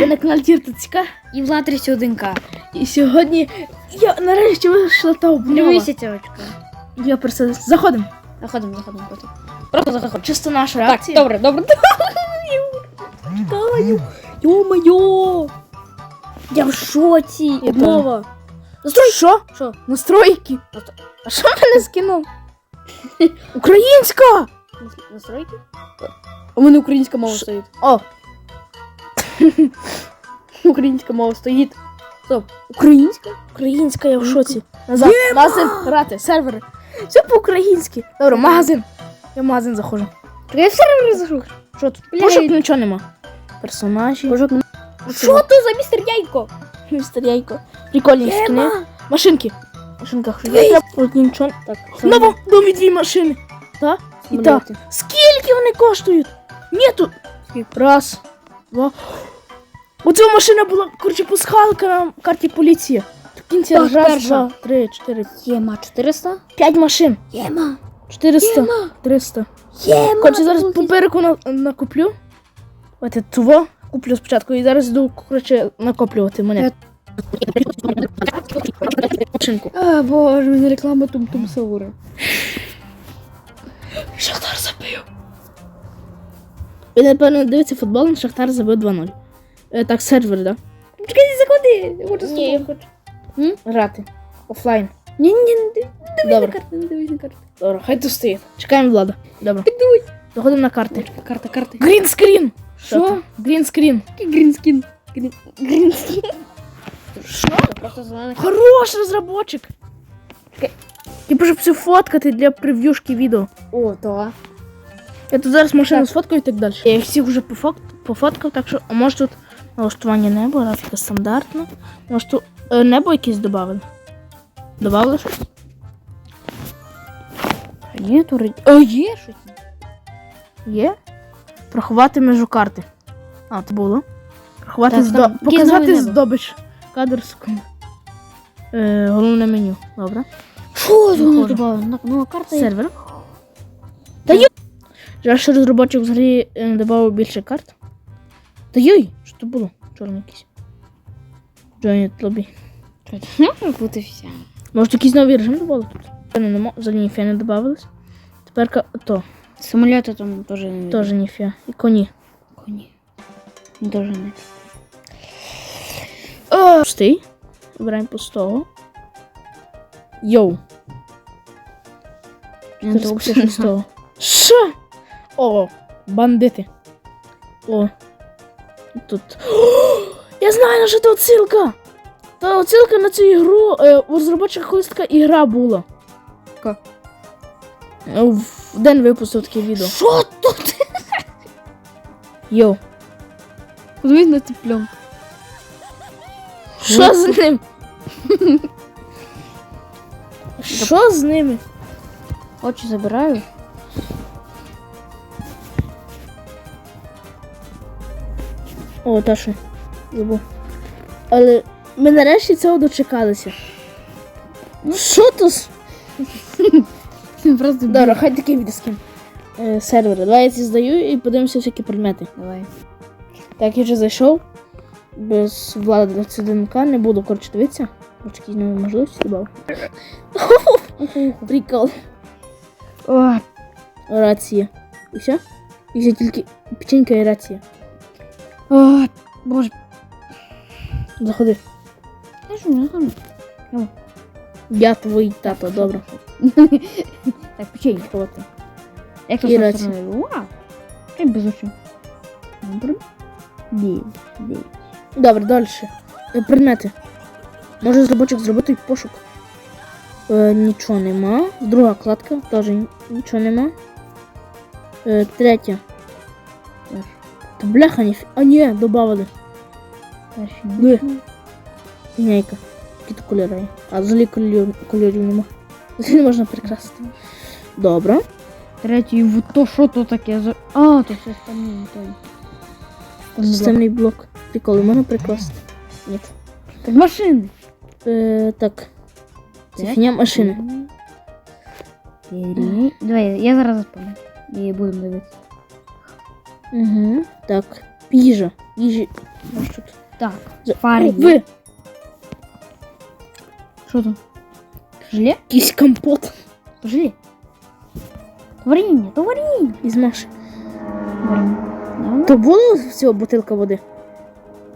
Ви на каналі Тіртицька. І Влад 31К. І сьогодні я нарешті вийшла та обнова. Дивися цьочка. Я просто заходимо. Заходимо, заходимо, заходимо. Просто заходимо. Чисто наша Так, реакція. добре, добре. Чекаю. Йо-моє! Я в шоці. Обнова. Настрой. Що? Що? Настройки. А що мене скинув? Українська! Настройки? У мене українська мова стоїть. О, Українська мова стоїть. Стоп. українська? Українська, я в шоці. Назад. Магазин грати, сервери. Все по-українськи. Добре, магазин. Я в магазин заходжу. Я в сервер зайшов. Що тут? Пошук нічого нема. Персонажі. Що то за містер Яйко? Містер Яйко. Прикольні скини. Машинки. Дивись. Я нічого. Так, В новому домі дві машини. Так? І так. Скільки вони коштують? Скільки? Раз, два. Оця машина була, коротше, пасхалка на карті поліція. В кінці Так, раз, перша. два, три, чотири. Єма 400? П'ять машин. Єма. 400. Єма. 300. Єма. Коротше, зараз по берегу на, накуплю. От я того куплю спочатку і зараз йду, коротше, накоплювати мене. Машинку. А, боже, мене реклама Тум-Тум Саура. Ви, напевно, дивиться футбол, але Шахтар забив 2-0. Е, так, сервер, да? Чекай, заходи. Я хочу з Ні, я тобою. М? Грати. Офлайн. Ні, ні, не дивись на Добре. карту, не дивись на карту. Добре, хай тут стоїть. Чекаємо влада. Добре. Підуй. Заходимо на карти. Карта, карта. Грінскрін! Що? Грінскрін. Грінскін. Грінскін. Що? Просто зелений. Хорош розробочик! Я б все фоткати для прев'юшки відео. О, то. Я тут зараз машину сфоткаю і так далі. Я їх всіх вже пофот... пофоткав, так що, а може тут налаштування неба, графіка стандартна. Може тут е, небо якесь додали? Добавили щось? Ні, то раді- О, є щось. Є? Проховати межу карти. А, це було. Проховати здо... Показати здобич. Кадр секунд. Е, головне меню. Добре. Що воно добавили? Ну, карта є. Сервер. Та йой! Жаль, що розробочик взагалі не додав більше карт. Та йой! Що це було? Чорний якийсь. Lobby. Може бути вся. Може якийсь новий режим додали тут? Взагалі ніфіга не додавалось. Тепер то, Самоліти там теж не теж ніфіга. І коні. Коні. Теж не. Пустий. Вибираємо пустого. Йоу. Я то взагалі 456. Що? О, бандити. О. Тут. О, я знаю, на що це отсилка. Та отсилка на цю ігру. Е, у розробочих колись така ігра була. Яка? Е, В день випустив таке відео. Що тут? Йоу. Подивись на цю пленку. Що з ним? Що з ними? Очі забираю. О, та що. Забув. Але ми нарешті цього дочекалися. Ну, що тут? Просто Добре, хай такий відео. Е, сервери. Давай я ці здаю і подивимося всякі предмети. Давай. Так, я вже зайшов. Без влади до цидинка не буду коротше дивитися. Хоч якісь нові можливості додав. Прикол. О, Рація. І все? І все тільки печенька і рація. О, боже. Заходи. Я що, не знаю. Я твій тато, добре. Так, печенье. Ти? Як то І з рація. сторони? Вау. Ти без очей. Добре. Ді, ді. Добре, далі. Е, Предмети. Може розробочик зробити пошук. Е, нічого нема. Друга кладка теж ні- нічого нема. Е, третя. Та бляха, ніфі. А додавали. Перші. Ви. Які кольори є. А взагалі кольорів, кольорів нема. Не можна прикрасити. Добре. Третій, в то що то таке? за- А, то все стамін той. Системний блок. Приколи можна прикласти? Ні. Так машини. Е, так. Це фіня машини. Давай, я зараз заспомню. І будемо дивитися. Угу. Так. Їжа. Їжі. Ну, що тут? Так, За- Фарі. О, Ви, що там? Желе? якийсь компот Желе. Варіння, то варіння. із Маші. Варіння. То було всього бутилка води?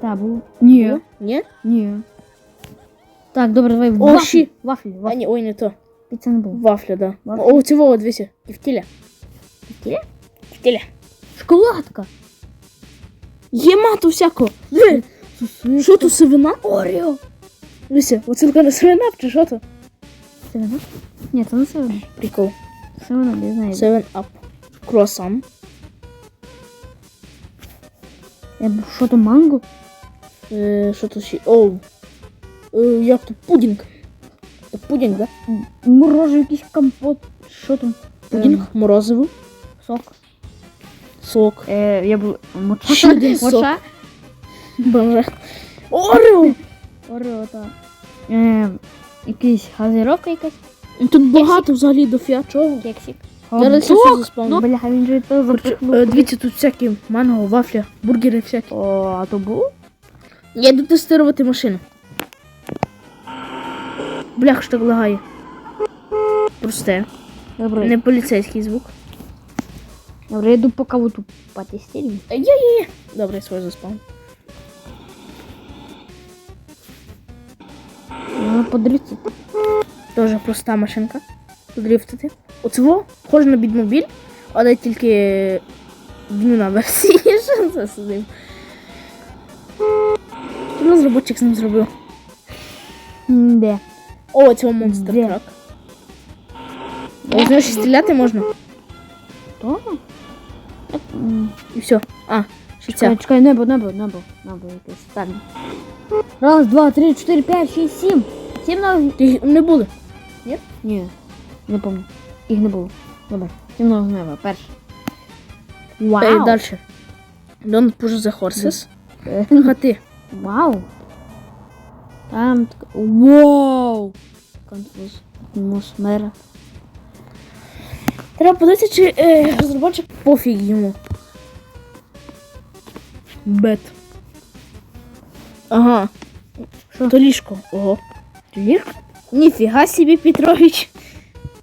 Так, був. Ні. Було? Ні? Ні. Так, добре, давай в О, вафлі. щі. Вафлі, А вафлі. ні, ой, не то. Піца не було. Вафля, да. Вафля. О, цього, дивися. Кіфтіля. Кіфтіля? Кіфтіля. Шоколадка. Є мату всякого. Диви, що тут сивина? Оріо. Дивися, оцінка на сивина, чи що то? Севена? Ні, це не севена. Прикол. Севена, я знаю. 7 up. Круасан. Я Що то манго? Е, що тут ще? Оу. Е, як то? Пудінг. Це пудінг, да? Морожений якийсь компот. Що там? Пудінг, Ем, морозиво, Сок. Сок. Е, я б... Моча. Ще один сок. Моча. Боже. Орео! Орео, так. Е, якийсь газировка якась. Тут багато взагалі до фіа чого. Кексик. Зараз я все заспавню. Бля, він же то. Е, Дивіться, тут всякі манго, вафля, бургери всякі. О, а то був? Я йду тестувати машину. Блях, що так лагає. Просте. Добре. Не поліцейський звук. Добре, я йду по кавуту потестирую. Е, Є-є-є. Добре, я своє заспав. Ну, подріться. Тоже проста машинка. Дрифтити. Оцього схоже на бідмобіль, але тільки днюна версія. Що це сидим? Що розробочик з ним зробив? Де? О, цього монстр трак. З нього ще стріляти можна. То? М, І все. А, ще Чекай, ця. чекай, небо, небо, небо. Небо якесь. Так. Раз, два, три, чотири, п'ять, шість, сім. Сім на... Ти не були. Ні, не пам'ятаю. Їх не було. Добре. Сім на неба, перше. Вау. Далі. Don't push the horses. Е, Хати. Вау. Там так... Вау. Конфуз. Атмосфера. Треба подивитися, чи е, розробочик пофіг йому. Бет. Ага. Що? То ліжко. Ого. Ліжко? Ніфіга собі, Петрович.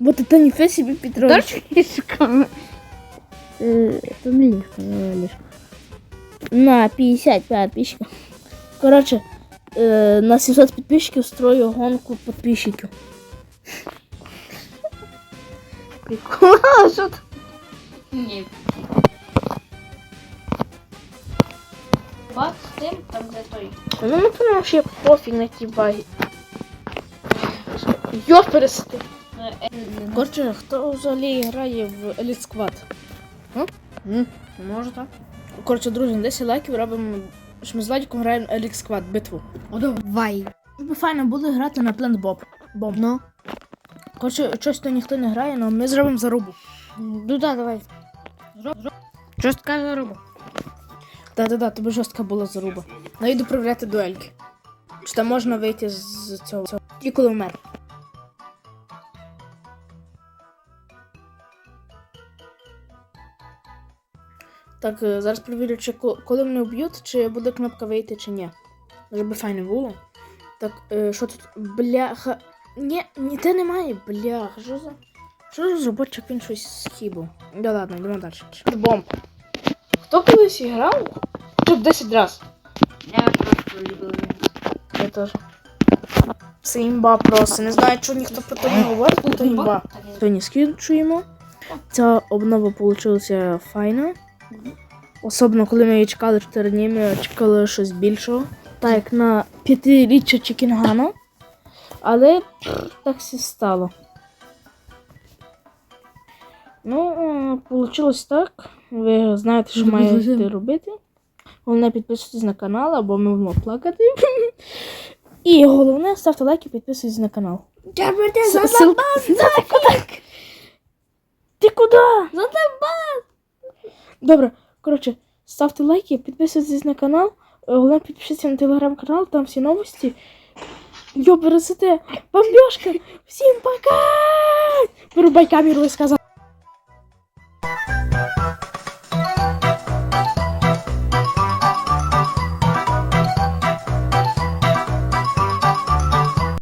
Бо то ніфіга собі, Петрович. ліжко? Е, Це не ліжко, це ліжко. На 55 підписчиків. Коротше, е, на 700 підписчиків строю гонку підписчиків. Прикол, що ти? Ні. Бац, з тим, там де той. Ну, ну ще пофіг на ті баги. Йо, пересити. Коротше, хто взагалі грає в Elite Squad? Може так? Коротше, друзі, на 10 лайків робимо. що Ми з Владиком граємо Elite Squad битву. О, давай. Ми файно були грати на Plant Bob. Бомб. Ну. Коротше, щось то ніхто не грає, але ми зробимо зарубу. Ну да, давай. Жорстка заруба. Да-да-да, тобі жорстка була заруба. Ну йду провіряти дуельки. Чи там можна вийти з цього? І коли вмер. Так, е, зараз перевірю, чи коли мене вб'ють, чи буде кнопка вийти, чи ні. Щоб файно було. Так, е, що тут? Бляха. Ні, ніде немає, бляха. Що за. Що за розробочик він щось схибив? Да ладно, йдемо далі. Бомб. Хто колись грав? Тут 10 раз. Я просто люблю. Я теж. Це імба просто. Не знаю, чого ніхто про то не говорить, але то імба. Сьогодні скінчуємо. Ця обнова вийшла файна. Особливо, коли ми її чекали 4 дні, ми чекали щось більшого. Так як на п'ятиріччя Чікінгана. Але так все стало. Ну, вийшло так. Ви знаєте, що маєте робити. Головне підписуйтесь на канал, або ми будемо плакати. І головне, ставте лайк і підписуйтесь на канал. Ти куди? За Добре, коротше, ставте лайки, підписуйтесь на канал. Е, Головне, підпишіться на телеграм-канал, там всі новості. Йо, пересите, бомбежка! Всім пока! Вирубай камеру, і сказав.